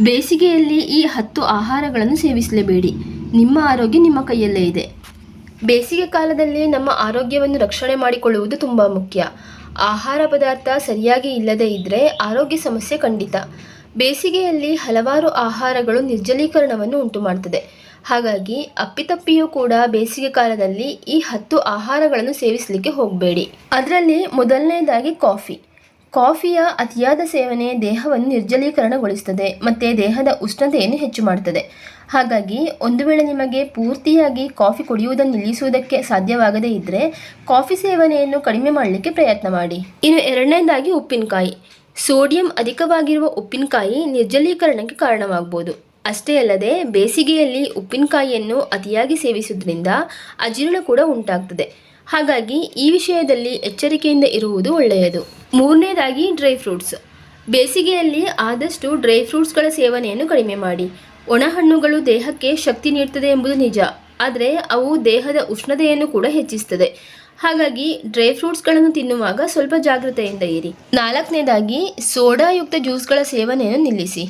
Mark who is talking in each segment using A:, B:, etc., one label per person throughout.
A: ಬೇಸಿಗೆಯಲ್ಲಿ ಈ ಹತ್ತು ಆಹಾರಗಳನ್ನು ಸೇವಿಸಲೇಬೇಡಿ. ನಿಮ್ಮ ಆರೋಗ್ಯ ನಿಮ್ಮ ಕೈಯಲ್ಲೇ ಇದೆ. ಬೇಸಿಗೆ ಕಾಲದಲ್ಲಿ ನಮ್ಮ ಆರೋಗ್ಯವನ್ನು ರಕ್ಷಣೆ ಮಾಡಿಕೊಳ್ಳುವುದು ತುಂಬ ಮುಖ್ಯ. ಆಹಾರ ಪದಾರ್ಥ ಸರಿಯಾಗಿ ಇಲ್ಲದೇ ಇದ್ದರೆ ಆರೋಗ್ಯ ಸಮಸ್ಯೆ ಖಂಡಿತ. ಬೇಸಿಗೆಯಲ್ಲಿ ಹಲವಾರು ಆಹಾರಗಳು ನಿರ್ಜಲೀಕರಣವನ್ನು ಉಂಟು ಮಾಡ್ತದೆ ಹಾಗಾಗಿ ಅಪ್ಪಿತಪ್ಪಿಯೂ ಕೂಡ ಬೇಸಿಗೆ ಕಾಲದಲ್ಲಿ ಈ ಹತ್ತು ಆಹಾರಗಳನ್ನು ಸೇವಿಸಲಿಕ್ಕೆ ಹೋಗಬೇಡಿ. ಅದರಲ್ಲಿ ಮೊದಲನೇದಾಗಿ ಕಾಫಿ. ಕಾಫಿಯ ಅತಿಯಾದ ಸೇವನೆ ದೇಹವನ್ನು ನಿರ್ಜಲೀಕರಣಗೊಳಿಸುತ್ತದೆ, ಮತ್ತು ದೇಹದ ಉಷ್ಣತೆಯನ್ನು ಹೆಚ್ಚು ಮಾಡುತ್ತದೆ. ಹಾಗಾಗಿ, ಒಂದು ವೇಳೆ ನಿಮಗೆ ಪೂರ್ತಿಯಾಗಿ ಕಾಫಿ ಕುಡಿಯುವುದನ್ನು ನಿಲ್ಲಿಸುವುದಕ್ಕೆ ಸಾಧ್ಯವಾಗದೇ ಇದ್ದರೆ ಕಾಫಿ ಸೇವನೆಯನ್ನು ಕಡಿಮೆ ಮಾಡಲಿಕ್ಕೆ ಪ್ರಯತ್ನ ಮಾಡಿ. ಇನ್ನು ಎರಡನೇದಾಗಿ ಉಪ್ಪಿನಕಾಯಿ. ಸೋಡಿಯಂ ಅಧಿಕವಾಗಿರುವ ಉಪ್ಪಿನಕಾಯಿ ನಿರ್ಜಲೀಕರಣಕ್ಕೆ ಕಾರಣವಾಗಬಹುದು ಅಷ್ಟೇ ಅಲ್ಲದೆ, ಬೇಸಿಗೆಯಲ್ಲಿ ಉಪ್ಪಿನಕಾಯಿಯನ್ನು ಅತಿಯಾಗಿ ಸೇವಿಸುವುದರಿಂದ ಅಜೀರ್ಣ ಕೂಡ ಉಂಟಾಗ್ತದೆ. ಹಾಗಾಗಿ, ಈ ವಿಷಯದಲ್ಲಿ ಎಚ್ಚರಿಕೆಯಿಂದ ಇರುವುದು ಒಳ್ಳೆಯದು. ಮೂರನೇದಾಗಿ ಡ್ರೈ ಫ್ರೂಟ್ಸ್. ಬೇಸಿಗೆಯಲ್ಲಿ ಆದಷ್ಟು ಡ್ರೈ ಫ್ರೂಟ್ಸ್ಗಳ ಸೇವನೆಯನ್ನು ಕಡಿಮೆ ಮಾಡಿ. ಒಣಹಣ್ಣುಗಳು ದೇಹಕ್ಕೆ ಶಕ್ತಿ ನೀಡ್ತದೆ ಎಂಬುದು ನಿಜ. ಆದರೆ ಅವು ದೇಹದ ಉಷ್ಣತೆಯನ್ನು ಕೂಡ ಹೆಚ್ಚಿಸ್ತದೆ. ಹಾಗಾಗಿ ಡ್ರೈ ಫ್ರೂಟ್ಸ್ಗಳನ್ನು ತಿನ್ನುವಾಗ ಸ್ವಲ್ಪ ಜಾಗೃತೆಯಿಂದ ಇರಿ. ನಾಲ್ಕನೇದಾಗಿ ಸೋಡಾಯುಕ್ತ ಜ್ಯೂಸ್ಗಳ ಸೇವನೆಯನ್ನು ನಿಲ್ಲಿಸಿ.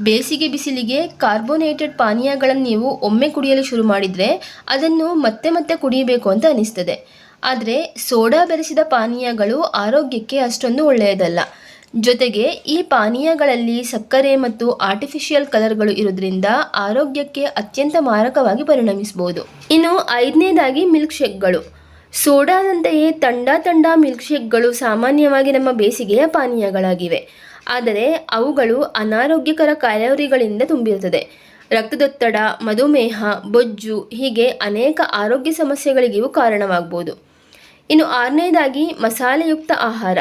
A: ಬೇಸಿಗೆ ಬಿಸಿಲಿಗೆ ಕಾರ್ಬೋನೇಟೆಡ್ ಪಾನೀಯಗಳನ್ನು ನೀವು ಒಮ್ಮೆ ಕುಡಿಯಲು ಶುರು ಮಾಡಿದರೆ ಅದನ್ನು ಮತ್ತೆ ಮತ್ತೆ ಕುಡಿಯಬೇಕು ಅಂತ ಅನಿಸ್ತದೆ. ಆದರೆ ಸೋಡಾ ಬೆರೆಸಿದ ಪಾನೀಯಗಳು ಆರೋಗ್ಯಕ್ಕೆ ಅಷ್ಟೊಂದು ಒಳ್ಳೆಯದಲ್ಲ. ಜೊತೆಗೆ ಈ ಪಾನೀಯಗಳಲ್ಲಿ ಸಕ್ಕರೆ ಮತ್ತು ಆರ್ಟಿಫಿಷಿಯಲ್ ಕಲರ್ಗಳು ಇರೋದ್ರಿಂದ ಆರೋಗ್ಯಕ್ಕೆ ಅತ್ಯಂತ ಮಾರಕವಾಗಿ ಪರಿಣಮಿಸಬಹುದು ಇನ್ನು ಐದನೇದಾಗಿ ಮಿಲ್ಕ್ ಶೇಕ್ಗಳು ಸೋಡಾದಂತೆಯೇ ತಂಡ ತಂಡ ಮಿಲ್ಕ್ ಶೇಕ್ಗಳು ಸಾಮಾನ್ಯವಾಗಿ ನಮ್ಮ ಬೇಸಿಗೆಯ ಪಾನೀಯಗಳಾಗಿವೆ. ಆದರೆ ಅವುಗಳು ಅನಾರೋಗ್ಯಕರ ಕ್ಯಾಲೋರಿಗಳಿಂದ ತುಂಬಿರುತ್ತದೆ. ರಕ್ತದೊತ್ತಡ, ಮಧುಮೇಹ, ಬೊಜ್ಜು ಹೀಗೆ ಅನೇಕ ಆರೋಗ್ಯ ಸಮಸ್ಯೆಗಳಿಗೂ ಕಾರಣವಾಗಬಹುದು ಇನ್ನು ಆರನೇದಾಗಿ ಮಸಾಲೆಯುಕ್ತ ಆಹಾರ.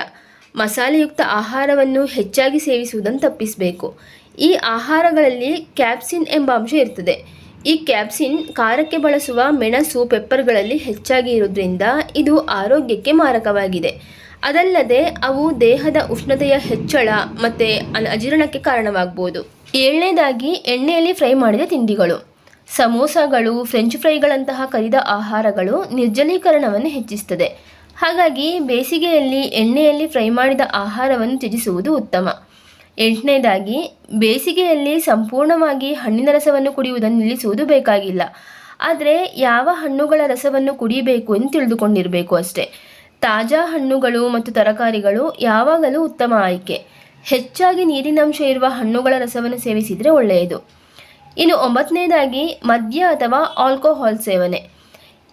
A: ಮಸಾಲೆಯುಕ್ತ ಆಹಾರವನ್ನು ಹೆಚ್ಚಾಗಿ ಸೇವಿಸುವುದನ್ನು ತಪ್ಪಿಸಬೇಕು. ಈ ಆಹಾರಗಳಲ್ಲಿ ಕ್ಯಾಪ್ಸಿನ್ ಎಂಬ ಅಂಶ ಇರ್ತದೆ. ಈ ಕ್ಯಾಪ್ಸಿನ್ ಖಾರಕ್ಕೆ ಬಳಸುವ ಮೆಣಸು, ಪೆಪ್ಪರ್ಗಳಲ್ಲಿ ಹೆಚ್ಚಾಗಿ ಇರೋದ್ರಿಂದ ಇದು ಆರೋಗ್ಯಕ್ಕೆ ಮಾರಕವಾಗಿದೆ. ಅದಲ್ಲದೆ ಅವು ದೇಹದ ಉಷ್ಣತೆಯ ಹೆಚ್ಚಳ ಮತ್ತು ಅಜೀರ್ಣಕ್ಕೆ ಕಾರಣವಾಗ್ಬೋದು. ಏಳನೇದಾಗಿ ಎಣ್ಣೆಯಲ್ಲಿ ಫ್ರೈ ಮಾಡಿದ ತಿಂಡಿಗಳು. ಸಮೋಸಗಳು, ಫ್ರೆಂಚ್ ಫ್ರೈಗಳಂತಹ ಕರಿದ ಆಹಾರಗಳು ನಿರ್ಜಲೀಕರಣವನ್ನು ಹೆಚ್ಚಿಸುತ್ತದೆ ಹಾಗಾಗಿ ಬೇಸಿಗೆಯಲ್ಲಿ ಎಣ್ಣೆಯಲ್ಲಿ ಫ್ರೈ ಮಾಡಿದ ಆಹಾರವನ್ನು ತ್ಯಜಿಸುವುದು ಉತ್ತಮ. ಎಂಟನೇದಾಗಿ, ಬೇಸಿಗೆಯಲ್ಲಿ ಸಂಪೂರ್ಣವಾಗಿ ಹಣ್ಣಿನ ರಸವನ್ನು ಕುಡಿಯುವುದನ್ನು ನಿಲ್ಲಿಸುವುದು ಬೇಕಾಗಿಲ್ಲ. ಆದರೆ ಯಾವ ಹಣ್ಣುಗಳ ರಸವನ್ನು ಕುಡಿಯಬೇಕು ಎಂದು ತಿಳಿದುಕೊಂಡಿರಬೇಕು ಅಷ್ಟೇ. ತಾಜಾ ಹಣ್ಣುಗಳು ಮತ್ತು ತರಕಾರಿಗಳು ಯಾವಾಗಲೂ ಉತ್ತಮ ಆಯ್ಕೆ. ಹೆಚ್ಚಾಗಿ ನೀರಿನಂಶ ಇರುವ ಹಣ್ಣುಗಳ ರಸವನ್ನು ಸೇವಿಸಿದರೆ ಒಳ್ಳೆಯದು. ಇನ್ನು ಒಂಬತ್ತನೇದಾಗಿ ಮದ್ಯ ಅಥವಾ ಆಲ್ಕೋಹಾಲ್ ಸೇವನೆ.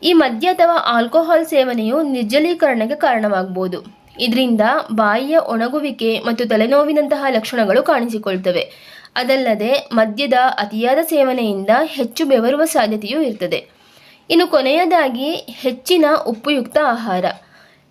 A: ಈ ಮದ್ಯ ಅಥವಾ ಆಲ್ಕೋಹಾಲ್ ಸೇವನೆಯು ನಿರ್ಜಲೀಕರಣಕ್ಕೆ ಕಾರಣವಾಗಬಹುದು. ಇದರಿಂದ ಬಾಯಿಯ ಒಣಗುವಿಕೆ ಮತ್ತು ತಲೆನೋವಿನಂತಹ ಲಕ್ಷಣಗಳು ಕಾಣಿಸಿಕೊಳ್ತವೆ. ಅದಲ್ಲದೆ ಮದ್ಯದ ಅತಿಯಾದ ಸೇವನೆಯಿಂದ ಹೆಚ್ಚು ಬೆವರುವ ಸಾಧ್ಯತೆಯೂ ಇರ್ತದೆ. ಇನ್ನು ಕೊನೆಯದಾಗಿ ಹೆಚ್ಚಿನ ಉಪ್ಪುಯುಕ್ತ ಆಹಾರ.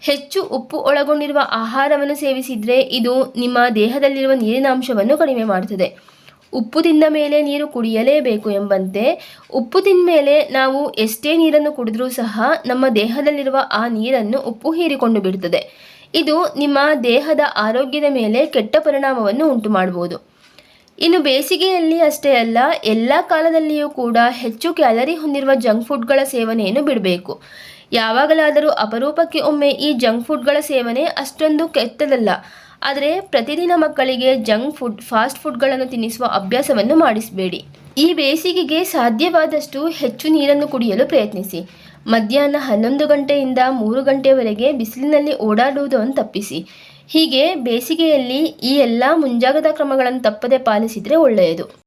A: ಹೆಚ್ಚು ಉಪ್ಪು ಒಳಗೊಂಡಿರುವ ಆಹಾರವನ್ನು ಸೇವಿಸಿದರೆ ಇದು ನಿಮ್ಮ ದೇಹದಲ್ಲಿರುವ ನೀರಿನಾಂಶವನ್ನು ಕಡಿಮೆ ಮಾಡುತ್ತದೆ ಉಪ್ಪು ತಿಂದ ಮೇಲೆ ನೀರು ಕುಡಿಯಲೇಬೇಕು ಎಂಬಂತೆ ಉಪ್ಪು ತಿಂದ ಮೇಲೆ ನಾವು ಎಷ್ಟೇ ನೀರನ್ನು ಕುಡಿದ್ರೂ ಸಹ ನಮ್ಮ ದೇಹದಲ್ಲಿರುವ ಆ ನೀರನ್ನು ಉಪ್ಪು ಹೀರಿಕೊಂಡು ಬಿಡುತ್ತದೆ ಇದು ನಿಮ್ಮ ದೇಹದ ಆರೋಗ್ಯದ ಮೇಲೆ ಕೆಟ್ಟ ಪರಿಣಾಮವನ್ನು ಉಂಟು ಮಾಡಬಹುದು ಇನ್ನು ಬೇಸಿಗೆಯಲ್ಲಿ ಅಷ್ಟೇ ಅಲ್ಲ, ಎಲ್ಲ ಕಾಲದಲ್ಲಿಯೂ ಕೂಡ ಹೆಚ್ಚು ಕ್ಯಾಲರಿ ಹೊಂದಿರುವ ಜಂಕ್ ಫುಡ್ಗಳ ಸೇವನೆಯನ್ನು ಬಿಡಬೇಕು. ಯಾವಾಗಲಾದರೂ ಅಪರೂಪಕ್ಕೆ ಒಮ್ಮೆ ಈ ಜಂಕ್ ಫುಡ್ಗಳ ಸೇವನೆ ಅಷ್ಟೊಂದು ಕೆಟ್ಟದಲ್ಲ. ಆದರೆ ಪ್ರತಿದಿನ ಮಕ್ಕಳಿಗೆ ಜಂಕ್ ಫುಡ್, ಫಾಸ್ಟ್ ಫುಡ್ಗಳನ್ನು ತಿನ್ನಿಸುವ ಅಭ್ಯಾಸವನ್ನು ಮಾಡಿಸಬೇಡಿ. ಈ ಬೇಸಿಗೆಗೆ ಸಾಧ್ಯವಾದಷ್ಟು ಹೆಚ್ಚು ನೀರನ್ನು ಕುಡಿಯಲು ಪ್ರಯತ್ನಿಸಿ. ಮಧ್ಯಾಹ್ನ ಹನ್ನೊಂದು ಗಂಟೆಯಿಂದ ಮೂರು ಗಂಟೆಯವರೆಗೆ ಬಿಸಿಲಿನಲ್ಲಿ ಓಡಾಡುವುದನ್ನು ತಪ್ಪಿಸಿ. ಹೀಗೆ ಬೇಸಿಗೆಯಲ್ಲಿ ಈ ಎಲ್ಲ ಮುಂಜಾಗ್ರತಾ ಕ್ರಮಗಳನ್ನು ತಪ್ಪದೆ ಪಾಲಿಸಿದರೆ ಒಳ್ಳೆಯದು.